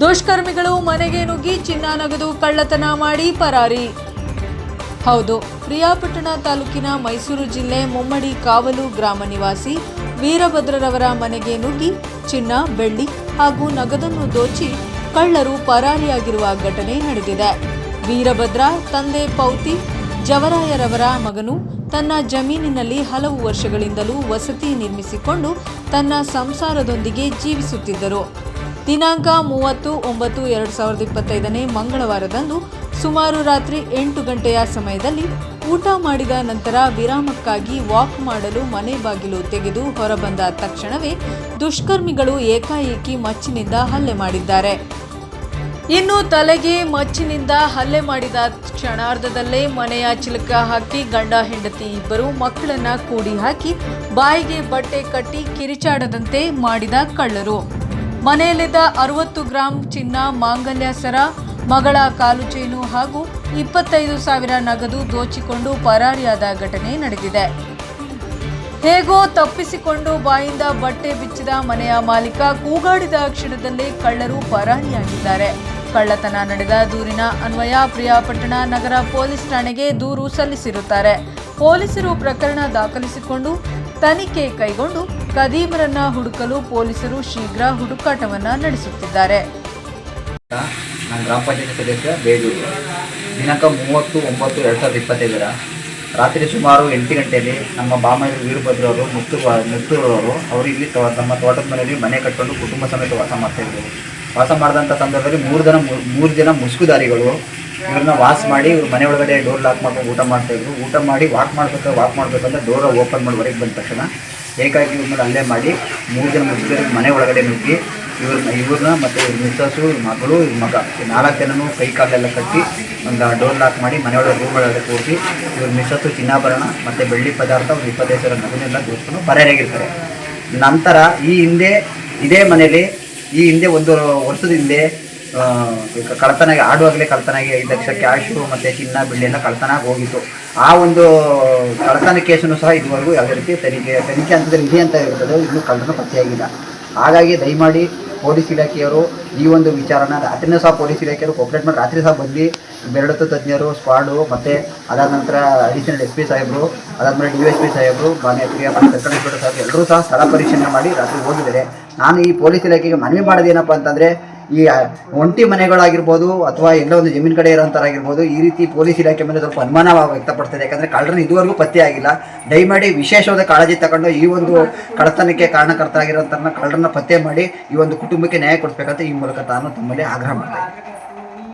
ದುಷ್ಕರ್ಮಿಗಳು ಮನೆಗೆ ನುಗ್ಗಿ ಚಿನ್ನ ನಗದು ಕಳ್ಳತನ ಮಾಡಿ ಪರಾರಿ. ಹೌದು ಪ್ರಿಯಾಪಟ್ಟಣ ತಾಲೂಕಿನ ಮೈಸೂರು ಜಿಲ್ಲೆ ಮುಮ್ಮಡಿ ಕಾವಲು ಗ್ರಾಮ ನಿವಾಸಿ ವೀರಭದ್ರರವರ ಮನೆಗೆ ನುಗ್ಗಿ ಚಿನ್ನ, ಬೆಳ್ಳಿ ಹಾಗೂ ನಗದನ್ನು ದೋಚಿ ಕಳ್ಳರು ಪರಾರಿಯಾಗಿರುವ ಘಟನೆ ನಡೆದಿದೆ. ವೀರಭದ್ರ ತಂದೆ ಪೌತಿ ಜವರಾಯರವರ ಮಗನು ತನ್ನ ಜಮೀನಿನಲ್ಲಿ ಹಲವು ವರ್ಷಗಳಿಂದಲೂ ವಸತಿ ನಿರ್ಮಿಸಿಕೊಂಡು ತನ್ನ ಸಂಸಾರದೊಂದಿಗೆ ಜೀವಿಸುತ್ತಿದ್ದರು. ದಿನಾಂಕ ಮೂವತ್ತು, ಒಂಬತ್ತು, ಎರಡು ಸಾವಿರದ ಇಪ್ಪತ್ತೈದನೇ ಮಂಗಳವಾರದಂದು ಸುಮಾರು ರಾತ್ರಿ ಎಂಟು ಗಂಟೆಯ ಸಮಯದಲ್ಲಿ ಊಟ ಮಾಡಿದ ನಂತರ ವಿರಾಮಕ್ಕಾಗಿ ವಾಕ್ ಮಾಡಲು ಮನೆ ಬಾಗಿಲು ತೆಗೆದು ಹೊರಬಂದ ತಕ್ಷಣವೇ ದುಷ್ಕರ್ಮಿಗಳು ಏಕಾಏಕಿ ಮಚ್ಚಿನಿಂದ ಹಲ್ಲೆ ಮಾಡಿದ್ದಾರೆ. ಇನ್ನು ತಲೆಗೆ ಮಚ್ಚಿನಿಂದ ಹಲ್ಲೆ ಮಾಡಿದ ಕ್ಷಣಾರ್ಧದಲ್ಲೇ ಮನೆಯ ಚಿಲಕ ಹಾಕಿ ಗಂಡ, ಹೆಂಡತಿ ಇಬ್ಬರು ಮಕ್ಕಳನ್ನ ಕೂಡಿ ಹಾಕಿ ಬಾಯಿಗೆ ಬಟ್ಟೆ ಕಟ್ಟಿ ಕಿರಿಚಾಡದಂತೆ ಮಾಡಿದ ಕಳ್ಳರು. ಮನೆಯಲ್ಲಿದ್ದ ಅರವತ್ತು ಗ್ರಾಂ ಚಿನ್ನ ಮಾಂಗಲ್ಯ ಸರ, ಮಗಳ ಕಾಲು ಚೈನು ಹಾಗೂ ಇಪ್ಪತ್ತೈದು ಸಾವಿರ ನಗದು ದೋಚಿಕೊಂಡು ಪರಾರಿಯಾದ ಘಟನೆ ನಡೆದಿದೆ. ಹೇಗೋ ತಪ್ಪಿಸಿಕೊಂಡು ಬಾಯಿಂದ ಬಟ್ಟೆ ಬಿಚ್ಚಿದ ಮನೆಯ ಮಾಲೀಕ ಕೂಗಾಡಿದ ಕ್ಷಣದಲ್ಲೇ ಕಳ್ಳರು ಪರಾರಿಯಾಗಿದ್ದಾರೆ. ಕಳ್ಳತನ ನಡೆದ ದೂರಿನ ಅನ್ವಯ ಪ್ರಿಯಾಪಟ್ಟಣ ನಗರ ಪೊಲೀಸ್ ಠಾಣೆಗೆ ದೂರು ಸಲ್ಲಿಸಿರುತ್ತಾರೆ. ಪೊಲೀಸರು ಪ್ರಕರಣ ದಾಖಲಿಸಿಕೊಂಡು ತನಿಖೆ ಕೈಗೊಂಡು ಕದೀಮರನ್ನ ಹುಡುಕಲು ಪೊಲೀಸರು ಶೀಘ್ರ ಹುಡುಕಾಟವನ್ನ ನಡೆಸುತ್ತಿದ್ದಾರೆ. ನಾನು ಗ್ರಾಮ ಪಂಚಾಯತಿ ಸದಸ್ಯ ಬೇಜೂರು ದಿನಾಂಕ ಮೂವತ್ತು, ಒಂಬತ್ತು, ಎರಡು ಸಾವಿರದ ಇಪ್ಪತ್ತೈದರ ರಾತ್ರಿ ಸುಮಾರು ಎಂಟು ಗಂಟೆಯಲ್ಲಿ ನಮ್ಮ ಬಾಮಯ್ಯ ವೀರಭದ್ರ ಅವರು, ಮುತ್ತು ಮುತ್ತೂರವರು ಅವರು ಇಲ್ಲಿ ತಮ್ಮ ತೋಟದ ಮನೆಯಲ್ಲಿ ಮನೆ ಕಟ್ಟಿಕೊಂಡು ಕುಟುಂಬ ಸಮೇತ ವಾಸ ಮಾಡ್ತಾ ಇದ್ದರು. ವಾಸ ಮಾಡಿದಂಥ ಸಂದರ್ಭದಲ್ಲಿ ಮೂರು ಜನ ಮೂರು ಜನ ಮುಸುಕುದಾರಿಗಳು ಇವ್ರನ್ನ ವಾಸ್ ಮಾಡಿ ಇವ್ರ ಮನೆ ಒಳಗಡೆ ಡೋರ್ ಲಾಕ್ ಮಾಡ್ಕೊಂಡು ಊಟ ಮಾಡ್ತಾಯಿದ್ರು ಊಟ ಮಾಡಿ ವಾಕ್ ಮಾಡ್ಬೇಕು ವಾಕ್ ಮಾಡ್ಬೇಕಂದ್ರೆ ಡೋರ್ ಓಪನ್ ಮಾಡಿ ಹೊರಗೆ ಬಂದ ತಕ್ಷಣ ಏಕಾಗಿ ಇವ್ರ ಮೇಲೆ ಹಲ್ಲೆ ಮಾಡಿ ಮೂರು ಜನ ಮುಸುಕರಿಗೆ ಮನೆ ಒಳಗಡೆ ನುಗ್ಗಿ ಇವ್ರನ್ನ ಇವ್ರನ್ನ ಮತ್ತು ಇವ್ರ ಮಿಸ್ಸಸ್ಸು ಇವ್ರ ಮಗಳು, ಇವ್ರ ಮಗ ನಾಲ್ಕು ಜನನೂ ಕೈ ಕಾಲೆಲ್ಲ ಕಟ್ಟಿ ಒಂದು ಡೋರ್ ಲಾಕ್ ಮಾಡಿ ಮನೆಯೊಳಗೆ ರೂಮ್ ಒಳಗಡೆ ಕೂರಿಸಿ ಇವ್ರ ಮಿಸ್ಸಸ್ಸು ಚಿನ್ನಾಭರಣ ಮತ್ತು ಬೆಳ್ಳಿ ಪದಾರ್ಥ ಒಂದು ಇಪ್ಪತ್ತೈದು ಸಾವಿರ ನಗನೆಲ್ಲ ದೋಸ್ಕೊಂಡು ಪರಾರಿಯಾಗಿರ್ತಾರೆ. ನಂತರ ಈ ಹಿಂದೆ ಇದೇ ಮನೇಲಿ ಈ ಹಿಂದೆ ಒಂದು ವರ್ಷದ ಹಿಂದೆ ಈಗ ಕಳ್ತನಾಗಿ, ಆಡುವಾಗಲೇ ಕಳ್ತನಾಗಿ ಐದು ಲಕ್ಷ ಕ್ಯಾಶು ಮತ್ತು ಚಿನ್ನ, ಬೆಳ್ಳಿ ಎಲ್ಲ ಕಳ್ತನಾಗಿ ಹೋಗಿತ್ತು. ಆ ಒಂದು ಕಳ್ತನ ಕೇಸನ್ನು ಸಹ ಇದುವರೆಗೂ ಯಾವುದೇ ರೀತಿ ತನಿಖೆ ತನಿಖೆ ಅಂತಂದರೆ ಇದೆ ಅಂತ ಇರ್ತದೆ ಇನ್ನೂ ಕಳ್ತನ ಪತ್ತೆಯಾಗಿಲ್ಲ. ಹಾಗಾಗಿ ದಯಮಾಡಿ ಪೊಲೀಸ್ ಇಲಾಖೆಯವರು ಈ ಒಂದು ವಿಚಾರನ ರಾತ್ರಿನೂ ಸಹ ಪೊಲೀಸ್ ಇಲಾಖೆಯವರು ಕೋಪ್ರೇಟ್ ಮಾಡಿ ರಾತ್ರಿ ಸಹ ಬಂದು ಬೆರಳತ್ತು ತಜ್ಞರು, ಸ್ಕ್ವಾಡು, ಮತ್ತು ಅದಾದ ನಂತರ ಅಡಿಷನಲ್ ಎಸ್ ಪಿ ಸಾಹೇಬರು ಅದಾದಮೇಲೆ ಡಿ ಎಸ್ ಪಿ ಸಾಹೇಬರು, ಮಾನ್ಯ ಪ್ರಿಯಾಪಟ್ಟ ಸರ್ಕಲ್ ಇನ್ಸ್ಪೆಕ್ಟರ್ ಸಾಹೇಬ್ ಎಲ್ಲರೂ ಸಹ ಸ್ಥಳ ಪರಿಶೀಲನೆ ಮಾಡಿ ರಾತ್ರಿ ಹೋಗಿದ್ದಾರೆ. ನಾನು ಈ ಪೊಲೀಸ್ ಇಲಾಖೆಗೆ ಮನವಿ ಮಾಡೋದೇನಪ್ಪ ಅಂತಂದರೆ ಈ ಒಂಟಿ ಮನೆಗಳಾಗಿರ್ಬೋದು ಅಥವಾ ಎಲ್ಲೋ ಒಂದು ಜಮೀನು ಕಡೆ ಇರೋಂಥರಾಗಿರ್ಬೋದು ಈ ರೀತಿ ಪೊಲೀಸ್ ಇಲಾಖೆ ಮೇಲೆ ಸ್ವಲ್ಪ ಅನುಮಾನ ವ್ಯಕ್ತಪಡಿಸ್ತದೆ ಯಾಕಂದರೆ ಕಳ್ಳರನ್ನು ಇದುವರೆಗೂ ಪತ್ತೆ ಆಗಿಲ್ಲ. ದಯಮಾಡಿ ವಿಶೇಷವಾದ ಕಾಳಜಿ ತಗೊಂಡು ಈ ಒಂದು ಕಳ್ಳತನಕ್ಕೆ ಕಾರಣಕರ್ತರಾಗಿರೋಂಥ ಕಳ್ಳರನ್ನ ಪತ್ತೆ ಮಾಡಿ ಈ ಒಂದು ಕುಟುಂಬಕ್ಕೆ ನ್ಯಾಯ ಕೊಡಿಸ್ಬೇಕಂತ ಈ ಮೂಲಕ ತಾನು ತಮ್ಮಲ್ಲಿ ಆಗ್ರಹ ಮಾಡ್ತಾ ಇದ್ದೀನಿ.